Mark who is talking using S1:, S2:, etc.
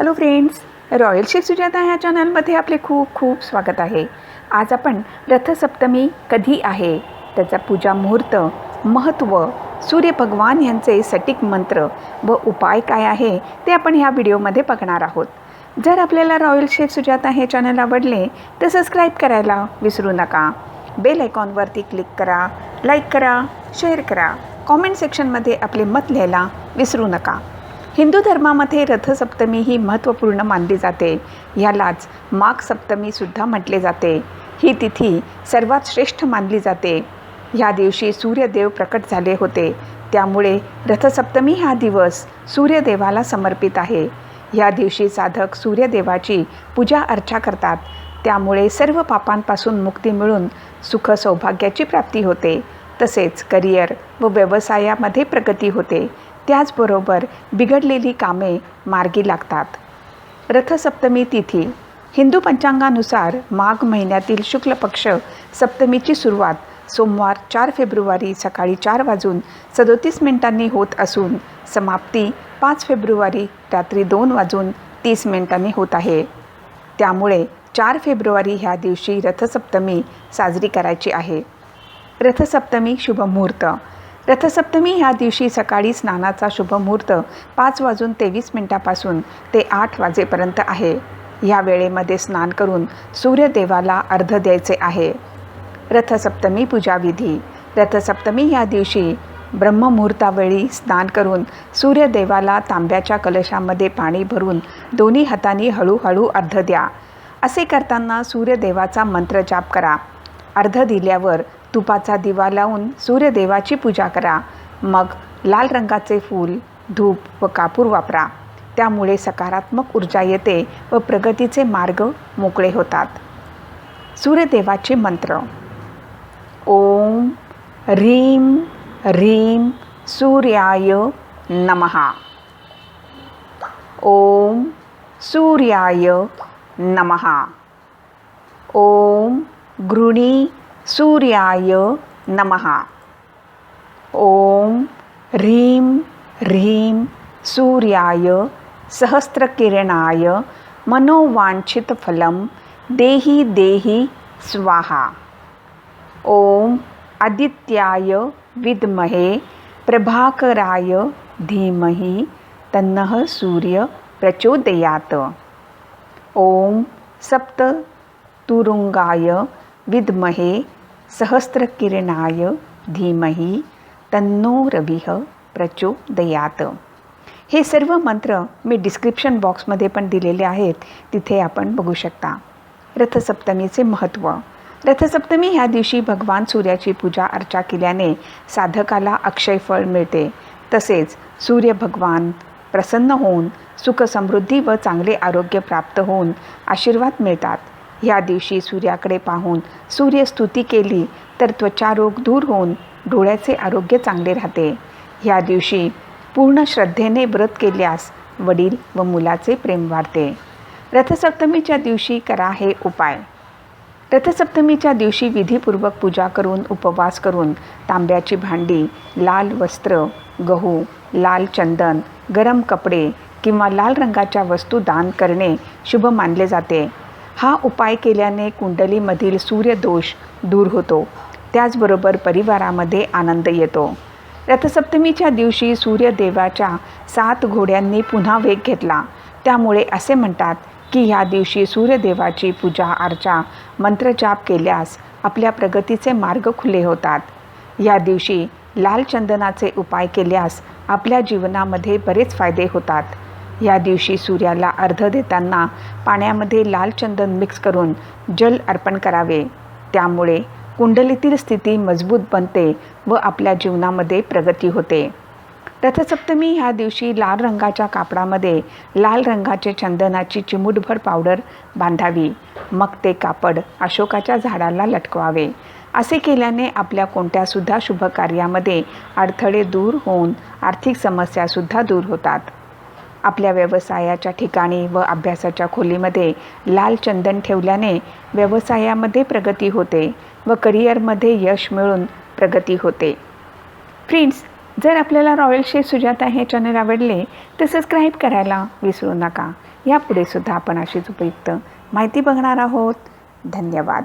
S1: Hello friends royal chef Sujata ह्या चॅनलमध्ये आपले खूप खूप स्वागत आहे. आज आपण रथसप्तमी कधी आहे? त्याचा पूजा मुहूर्त महत्त्व सूर्यभगवान यांचे सटीक मंत्र व उपाय काय आहे ते आपण ह्या व्हिडिओमध्ये बघणार आहोत. जर आपल्याला रॉयल शेफ सुजाता हे चॅनल आवडले तर सबस्क्राईब करायला विसरू नका. बेल आयकॉनवरती क्लिक करा लाईक करा शेअर करा. कॉमेंट सेक्शनमध्ये आपले मत लिहायला विसरू नका. हिंदू धर्मामध्ये रथसप्तमी ही महत्त्वपूर्ण मानली जाते. ह्यालाच माघ सप्तमीसुद्धा म्हटले जाते. ही तिथी सर्वात श्रेष्ठ मानली जाते. ह्या दिवशी सूर्यदेव प्रकट झाले होते. त्यामुळे रथसप्तमी हा दिवस सूर्यदेवाला समर्पित आहे. ह्या दिवशी साधक सूर्यदेवाची पूजा अर्चा करतात. त्यामुळे सर्व पापांपासून मुक्ती मिळून सुख सौभाग्याची प्राप्ती होते. तसेच करिअर व व्यवसायामध्ये प्रगती होते. त्याचबरोबर बिघडलेली कामे मार्गी लागतात. रथसप्तमी तिथी. हिंदू पंचांगानुसार माघ महिन्यातील शुक्ल पक्ष सप्तमीची सुरुवात सोमवार चार फेब्रुवारी सकाळी चार वाजून सदोतीस मिनिटांनी होत असून समाप्ती पाच फेब्रुवारी रात्री दोन वाजून तीस मिनिटांनी होत आहे. त्यामुळे चार फेब्रुवारी ह्या दिवशी रथसप्तमी साजरी करायची आहे. रथसप्तमी शुभमुहूर्त. रथसप्तमी ह्या दिवशी सकाळी स्नानाचा शुभमुहूर्त पाच वाजून तेवीस मिनटापासून ते आठ वाजेपर्यंत आहे. ह्या वेळेमध्ये स्नान करून सूर्यदेवाला अर्ध द्यायचे आहे. रथसप्तमी पूजाविधी. रथसप्तमी ह्या दिवशी ब्रह्ममुहूर्तावेळी स्नान करून सूर्यदेवाला तांब्याच्या कलशामध्ये पाणी भरून दोन्ही हातांनी हळूहळू अर्ध द्या. असे करताना सूर्यदेवाचा मंत्र जाप करा. अर्ध दिल्यावर तुपाचा दिवा लावून सूर्यदेवाची पूजा करा. मग लाल रंगाचे फूल धूप व कापूर वापरा. त्यामुळे सकारात्मक ऊर्जा येते व प्रगतीचे मार्ग मोकळे होतात. सूर्यदेवाचे मंत्र. ओम ह्रीं ह्रीं सूर्याय नमहा ओम सूर्याय नमहा ओम गृणी सूर्याय नमहा ओम ह्रीं ह्रीं सूर्याय सहस्रकिरणाय मनोवांछितफलं देहि देहि स्वाहा। ओम आदित्याय विद्महे प्रभाकराय धीमहि तन्नः सूर्य प्रचोदयात। ओम सप्त तुरुंगाय विद्महे सहस्रकिरणाय धीमही तन्नो रविह प्रचोदयात. हे सर्व मंत्र मी डिस्क्रिप्शन बॉक्समध्ये पण दिलेले आहेत तिथे आपण बघू शकता. रथसप्तमीचे महत्त्व. रथसप्तमी ह्या दिवशी भगवान सूर्याची पूजा अर्चा केल्याने साधकाला अक्षय फळ मिळते. तसेच सूर्य भगवान प्रसन्न होऊन सुख समृद्धी व चांगले आरोग्य प्राप्त होऊन आशीर्वाद मिळतात. ह्या दिवशी सूर्याकडे पाहून सूर्यस्तुती केली तर त्वचारोग दूर होऊन डोळ्याचे आरोग्य चांगले राहते. ह्या दिवशी पूर्ण श्रद्धेने व्रत केल्यास वडील व मुलाचे प्रेम वाढते. रथसप्तमीच्या दिवशी करा हे उपाय. रथसप्तमीच्या दिवशी विधीपूर्वक पूजा करून उपवास करून तांब्याची भांडी लाल वस्त्र गहू लाल चंदन गरम कपडे किंवा लाल रंगाच्या वस्तू दान करणे शुभ मानले जाते. हा उपाय केल्याने कुंडलीमधील सूर्यदोष दूर होतो. त्याचबरोबर परिवारामध्ये आनंद येतो. रथसप्तमीच्या दिवशी सूर्यदेवाच्या सात घोड्यांनी पुन्हा वेग घेतला. त्यामुळे असे म्हणतात की ह्या दिवशी सूर्यदेवाची पूजा अर्चा मंत्रजाप केल्यास आपल्या प्रगतीचे मार्ग खुले होतात. या दिवशी लाल चंदनाचे उपाय केल्यास आपल्या जीवनामध्ये बरेच फायदे होतात. या दिवशी सूर्याला अर्ध देताना पाण्यामध्ये लाल चंदन मिक्स करून जल अर्पण करावे. त्यामुळे कुंडलीतील स्थिती मजबूत बनते व आपल्या जीवनामध्ये प्रगती होते. रथसप्तमी ह्या दिवशी लाल रंगाच्या कापडामध्ये लाल रंगाचे चंदनाची चिमूटभर पावडर बांधावी. मग ते कापड अशोकाच्या झाडाला लटकवावे. असे केल्याने आपल्या कोणत्यासुद्धा शुभ कार्यामध्ये अडथळे दूर होऊन आर्थिक समस्यासुद्धा दूर होतात. आपल्या व्यवसायाच्या ठिकाणी व अभ्यासाच्या खोलीमध्ये लाल चंदन ठेवल्याने व्यवसायामध्ये प्रगती होते व करिअरमध्ये यश मिळून प्रगती होते. फ्रेंड्स जर आपल्याला रॉयल शेफ सुजाता हे चॅनल आवडले तर सबस्क्राईब करायला विसरू नका. यापुढे सुद्धा आपण अशीच उपयुक्त माहिती बघणार आहोत. धन्यवाद.